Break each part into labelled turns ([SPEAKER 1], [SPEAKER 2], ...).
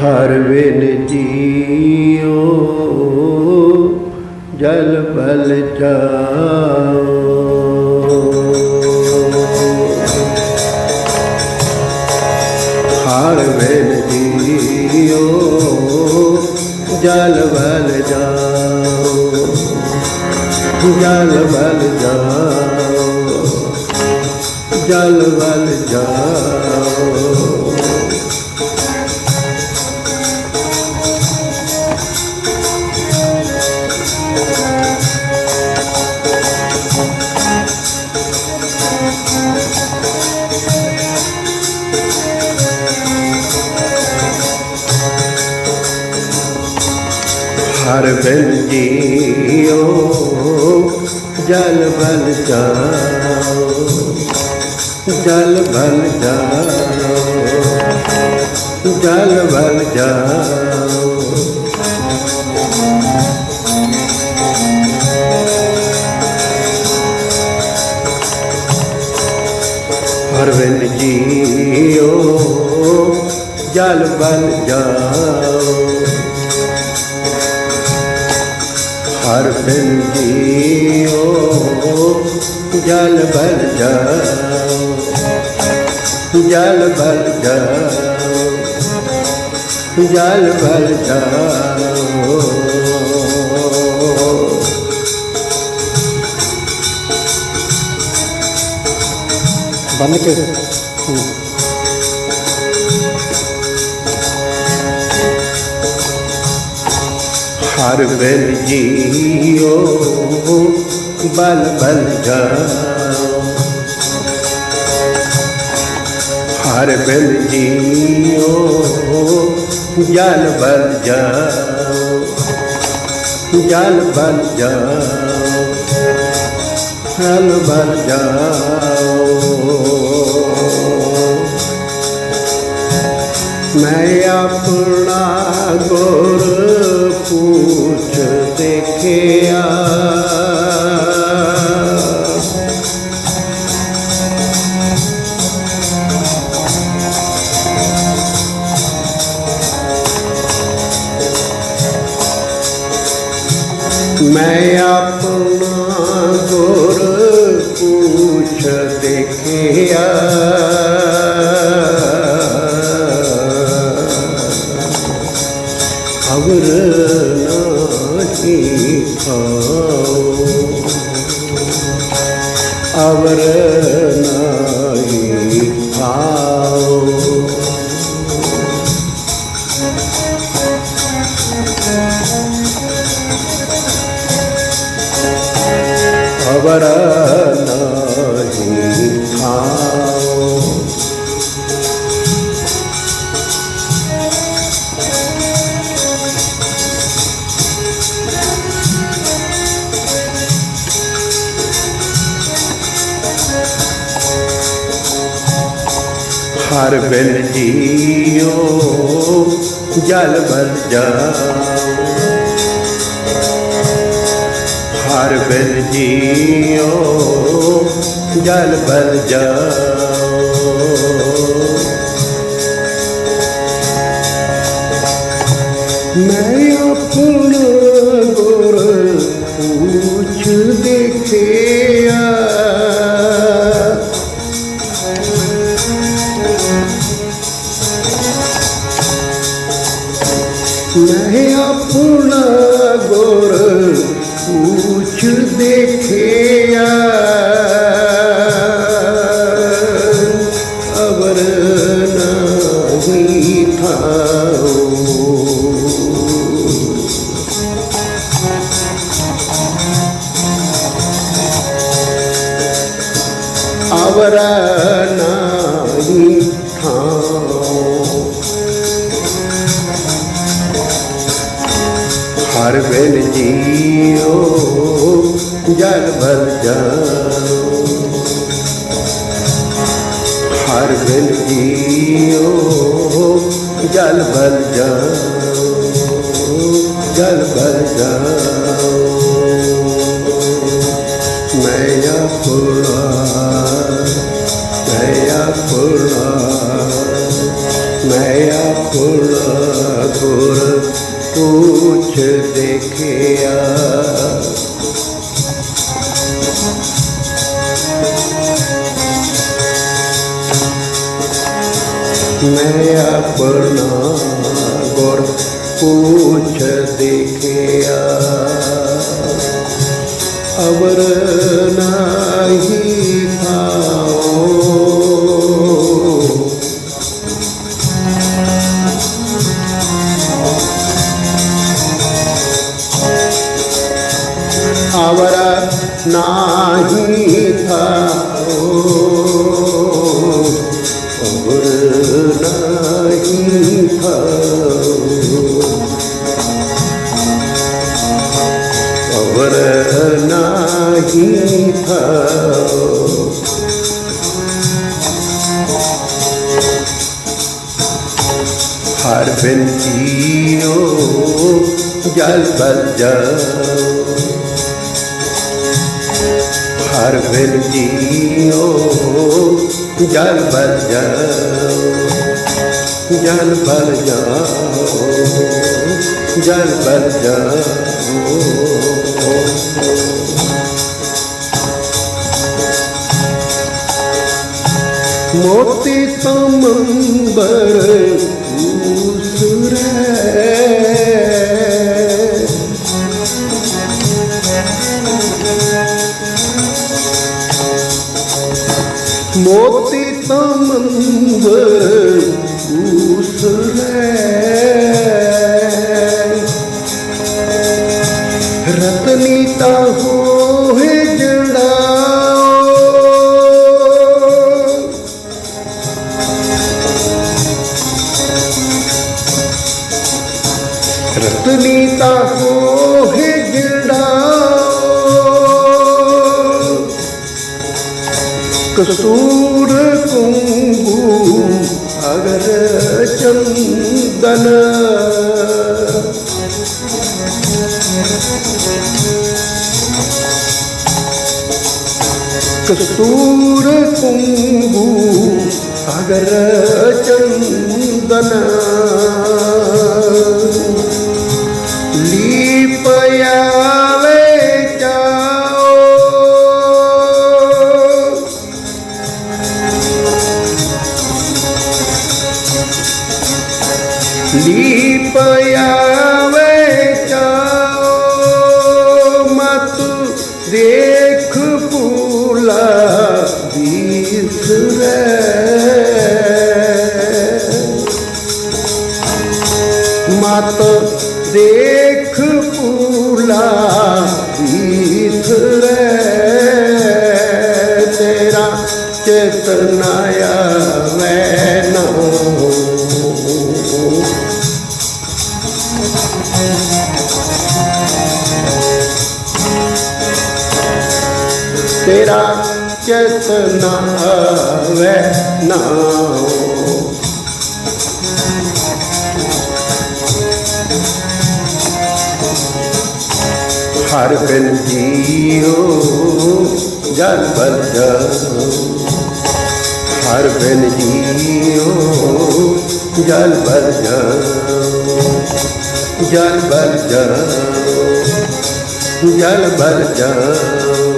[SPEAKER 1] ਹਰ win JIO ਜਲ ਬਲ ਜਾਓ ਹਰ ਵਿਨ ਜੀਓ ਜਲ ਬਲ ਜਾਓ ਜਲ ਬਲ ਜਾਓ ਜਲ ਬਲ ਜਾਓ ਹਰ ਬਿਨ ਜੀਓ, ਜਲ ਬਲ ਜਾਓ, ਜਲ ਬਲ ਜਾਓ, ਜਲ ਬਲ ਜਾਓ। ਹਰ ਬਿਨ ਜੀਓ, ਜਲ ਬਲ ਜਾਓ। ਹਰ ਬਿਨ ਜੀਓ ਜਲ ਬਲ ਜਾਓ ਜਲ ਭਰ ਜਾਓ ਜਲ ਬਲ ਜਾਓ।
[SPEAKER 2] ਬੰਨ ਕੇ
[SPEAKER 1] ਹਰ ਬਿਨ ਜੀਓ, ਬਲ ਬਲ ਜਾਓ। ਹਰ ਬਿਨ ਜੀਓ, ਜਲ ਬਲ ਜਾਓ। ਜਲ ਬਲ ਜਾਓ, ਜਲ ਬਲ ਜਾਓ। ਮੈਂ ਆਪਣਾ ਗੁਰ ਪੂਛ ਦੇਖਿਆ। ਅਵਰ ਨਾਹੀ ਖਾਓ। ਹਰ ਬਿਨ ਜੀਓ ਜਲ ਬਲ ਜਾ ਹਰ ਬਿਨ ਜੀਓ ਜਲ ਬਲ ਜਾਓ। ਮੈਂ ਜਲ ਭਰ ਜਾਓ। ਹਰ ਵੇਲ ਜੀਓ, ਜਲ ਭਰ ਜਾਓ। ਜਲ ਭਰ ਜਾਓ। ਮੈਂ ਆਪਣਾ ਮੈਂ ਆਪਣਾ ਮੈਂ ਆਪਣਾ ਆਪਣਾ ਗੁਰ ਪੁੱਛ ਮੈਂ ਆਪਣਾ ਗੁਰ ਪੁੱਛ ਦੇਖਿਆ। ਅਵਰ ਨਾਹੀ ਜੀਓ ਜਲ ਬਲ ਜਾਓ ਜਲ ਭਰ ਜਾਓ ਜਲ ਬਲ ਜਾਓ। ਮੋਤੀ ਤਮੰਬਰ ਉਸਰੇ ਮੋਤੀ ਤਮੰਬਰ ਉਸਰੇ ਰਤਨੀ ਤਾ ਹੋਏ ਜੜਾਓ। ਰਤਨੀ ਤਾ ਹੋਏ കസൂരകുങ്കും അകര ചന്ദന കസൂരകുങ്കും അകര ചന്ദന ਲੀਪਿਆਵੇ ਜਾਓ ਮਤ ਦੇਖ ਪੂਲਾ ਵਿਸਰੇ ਮਤ ਦੇਖ ਪੂਲਾ ਵਿਸਰੇ ਤੇਰਾ ਚੇਤਨਾ ਵੈ ਨਾਉ ਹਰ ਬਿਨ ਜੀਓ ਜਲ ਬਲ ਜਾਓ ਹਰ ਬਿਨ ਜੀਓ ਜਲ ਬਲ ਜਾਓ ਜਲ ਬਲ ਜਾਓ ਜਲ ਬਲ ਜਾਓ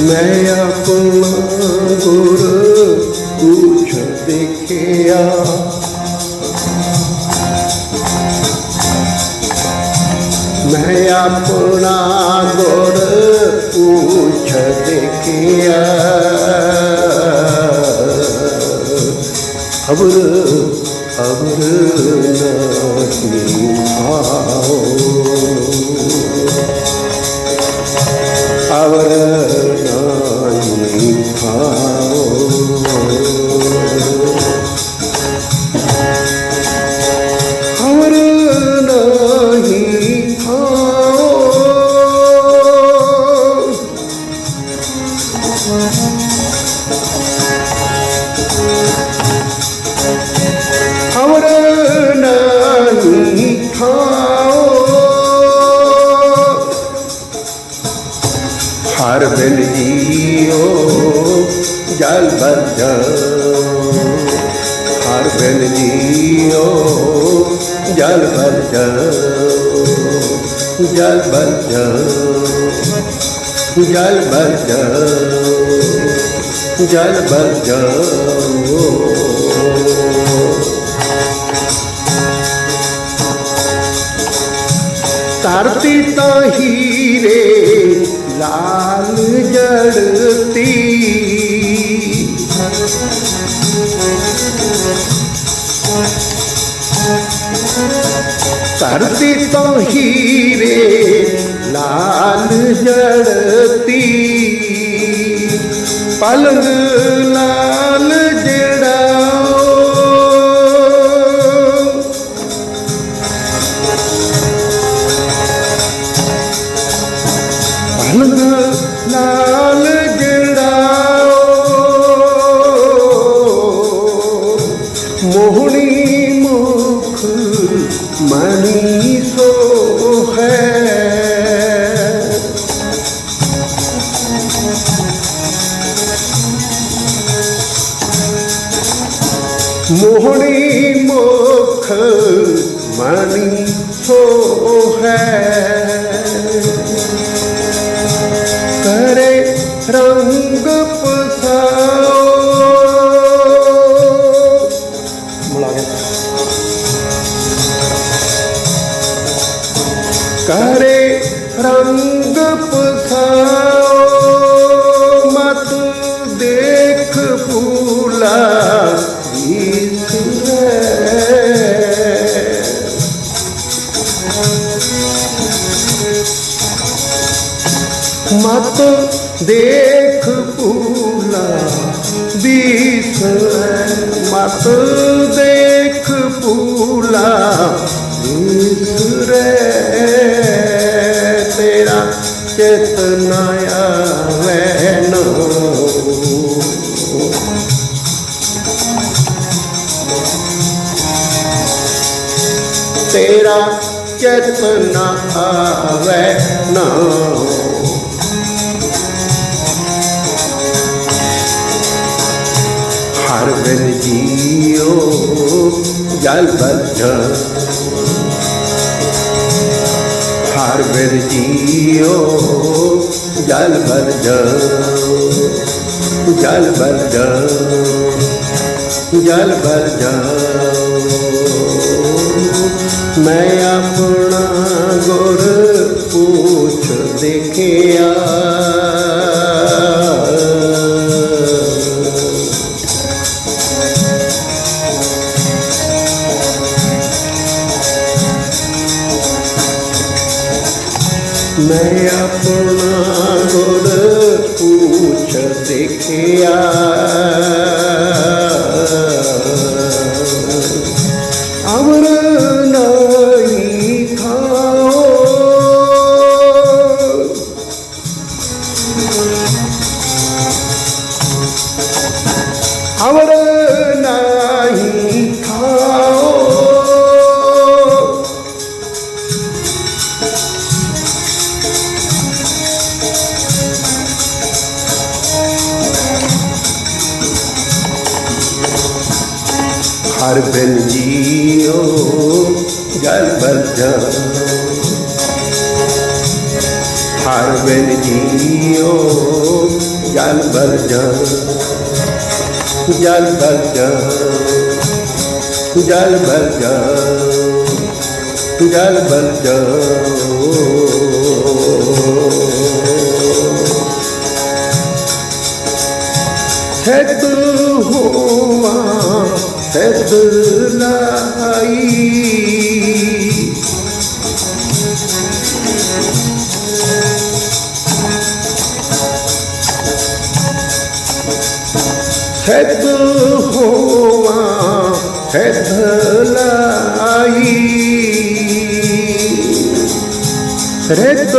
[SPEAKER 1] ਮੈਂ ਆਪਣਾ ਗੁਰ ਕੁਛ ਦੇਖਿਆ। ਮੈਂ ਆਪਣਾ ਗੁਰ ਪੁੱਛ ਦੇਖਿਆ। ਅਬਰ ਅਬਰ ਨਾਹੀ ਆਓ ਅਬਰ ਨਾਹੀ ਜੀਓ, ਜਲ ਬਲ ਜਾਓ, ਜਲ ਭਰ ਜਾਓ, ਜਲ ਭਰ ਜਾਓ ਜਲ ਭਰ ਜਲ ਭਰ ਜਾਓ। ਧਰਤੀ ਤਾਂ ਹੀਰੇ, ਲਾਲ ਜੜਤੀ। ਧਰਤੀ ਤੋਂ ਹੀਰੇ ਲਾਲ ਜੜਤੀ ਪਲੰਗ ਲਾਲ ਕਰੇ ਰੰਗ ਪਖਾਓ, ਮਤ ਦੇਖ ਭੂਲਾ ਮਤ ਦੇਖ ਭੂਲਾ ਦੀਸ ਮਤ ਦੇਖ ਭੂਲਾ ਦੀਸ ਰੇ ਚਿਤ ਨ ਆਵੈ ਤੇਰਾ ਚਿਤ ਨ ਆਵੈ ਨਾ ਹਰ ਬਿਨ ਜੀਓ ਜਲ ਬੱਝ ਹਰ ਬਿਨ ਜੀਓ ਜਲ ਬੱਝ ਜਲ ਬੱਝ ਜਲ ਬੱਝ ਮੈਂ ਆਪਣਾ ਗੁਰ ਪੂਛ ਦੇਖਿਆ ਮੈਂ ਆਪਣਾ ਗੁਰ ਪੂਛ ਦੇਖਿਆ ਹਰ ਬਿਨ ਜੀਓ ਜਲ ਬੱਝਾ ਜਲ ਬੱਝਾ ਜਲ ਬੱਝਾ ਜਲ ਬੱਝਾ ਸਤ ਹੋਵਾ ਸਤ ਲਾਈ ਸਤ ਹੋਵਾ ਸਤ ਲਾਈ। ਰਿਤ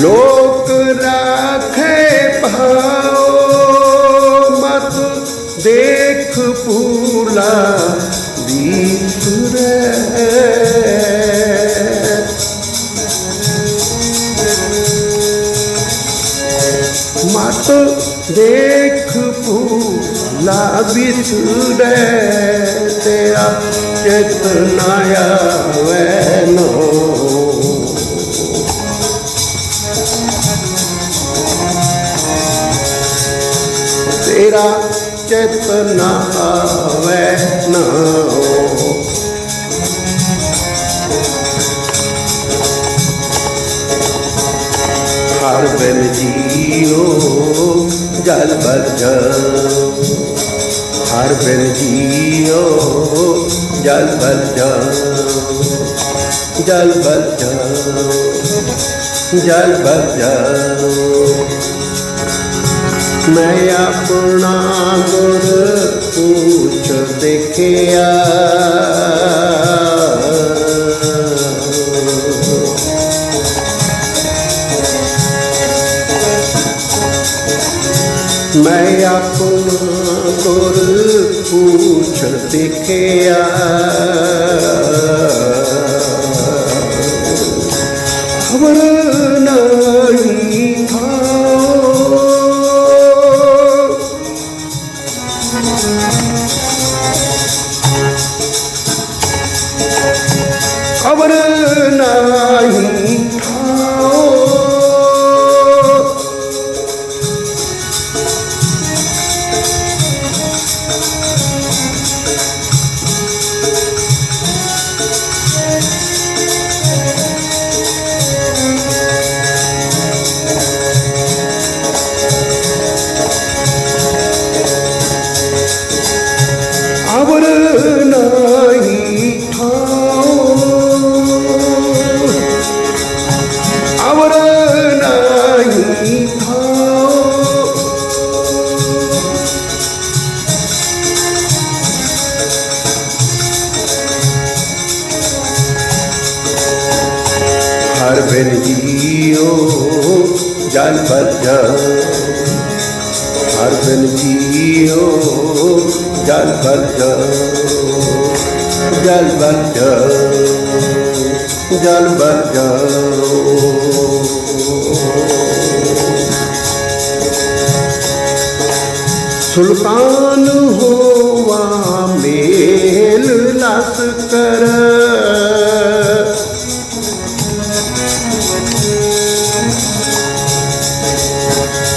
[SPEAKER 1] ਲੋਕ ਰਾਖੇ ਭਾਓ, ਮਤ ਦੇਖ ਭੂਲਾ ਵੀਸੁਰੇ ਮਤ ਦੇਖ ਭੂਲਾ ਵਿਸੁਰੇ ਤੇਰਾ ਚੇਤਨਾ ਆਵੇ ਨੋ। ਤੇਰਾ ਚੇਤਨਾ ਆਵੇ ਨਾ। ਹਰ ਬਿਨ ਜੀਓ ਜਲ ਬਲ ਹਰ ਬਿਨ ਜੀਓ ਜਲ ਬਲ ਜਲ ਬਲ ਜਲ ਬਲ ਮੈਂ ਆਪਣਾ ਗੁਰ ਪੂਛ ਦੇਖਿਆ। ਮੈਂ ਆਪਣਾ ਗੁਰ ਪੂਛ ਦੇਖਿਆ। ਖਬਰ ਨਹੀਂ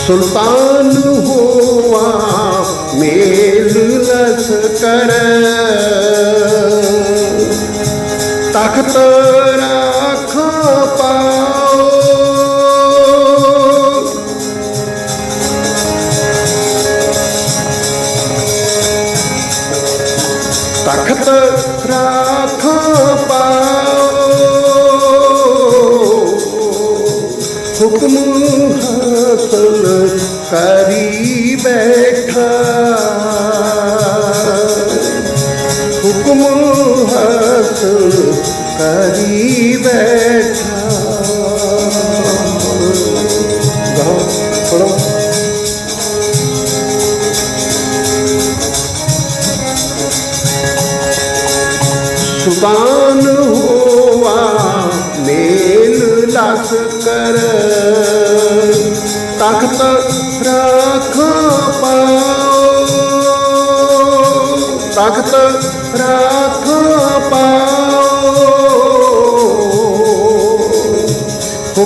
[SPEAKER 1] ਸੁਲਤਾਨ ਹੋਵਾ ਮੇਲ ਲਸ ਕਰ। ਤਖਤ ਰਾਖ ਪਾਓ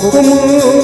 [SPEAKER 1] ここも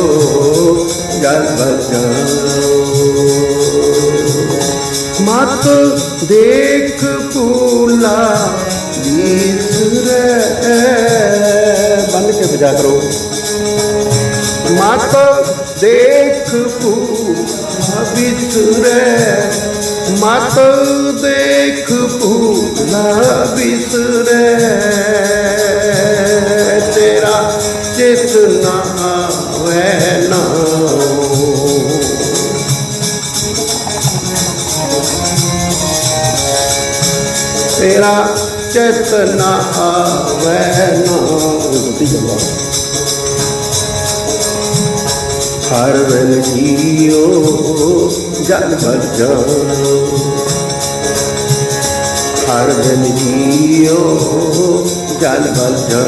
[SPEAKER 1] ਜੀਓ ਜਲ ਭਜਾ ਮਤ ਦੇਖ ਪੂਲਾ ਵੀਸਰੇ ਬੰਨ ਕੇ ਵਜਾ ਕਰੋ। ਮਤ ਦੇਖ ਪੂਲਾ ਵਿਸਰੇ ਮਤ ਦੇਖ ਭੂਲਾ ਵਿਸਰੇ ਤੇਰਾ ਚਿਤ ਨਾ ਆਵੇ ਤੇਰਾ ਚਿਤ ਨਾ ਆਵੇ ਨਾ। ਗਤੀ ਜਵਾ ਹਰ ਵੇਲ ਜੀਓ ਜਲ ਭਜੋ ਹਰ ਵੇਲ ਜੀਓ ਜਲ ਭਜੋ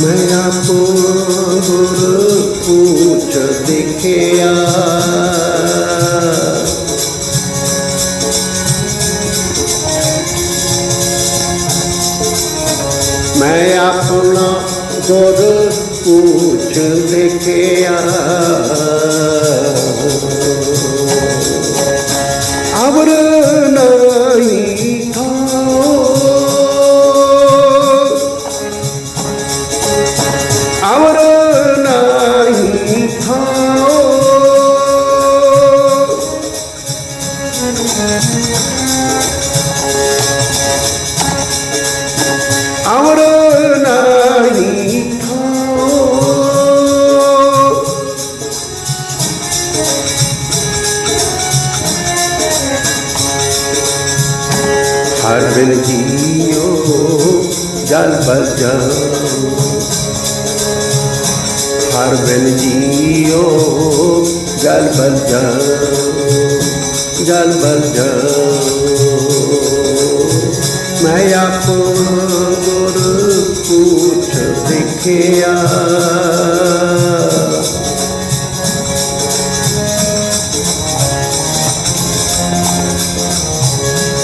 [SPEAKER 1] ਮੈਂ ਆਪੋ ਗੁਰ ਪੂਛ ਦੇਖਿਆ। ਮੈਂ ਆਪਣਾ ਗੁਰ ਪੂਛ ਦੇਖਿਆ। ਅਵਰ ਨਹੀਂ ਥਾਓ ਅਵਰ ਨਹੀਂ ਥਾਓ ਹਰ ਬਿਨ ਜੀਓ, ਜਲ ਬਜਾ ਹਰ ਜਲ ਬਜਾ ਜਲ ਬਜਾ ਮੈਂ ਆਪੋ ਗੁਰ ਪੂਛ ਸਿੱਖਿਆ।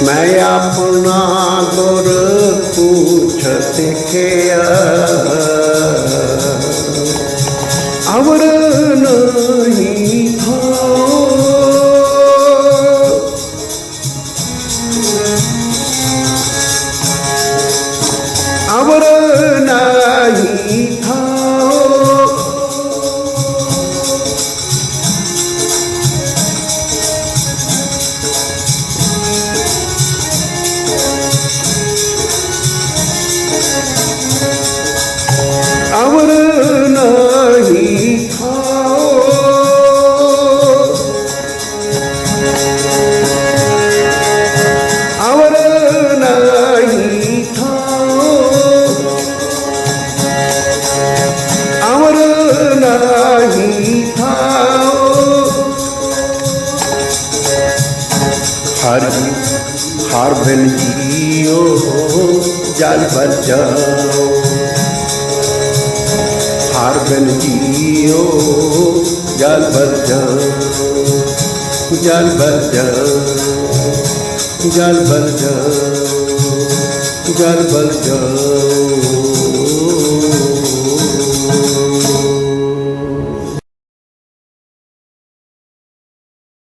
[SPEAKER 1] ਮੈਂ ਆਪਣਾ ਗੁਰ ਪੂਛ ਸਿੱਖਿਆ। ਜਲ ਬਜਾਓ ਜਲ ਜਾ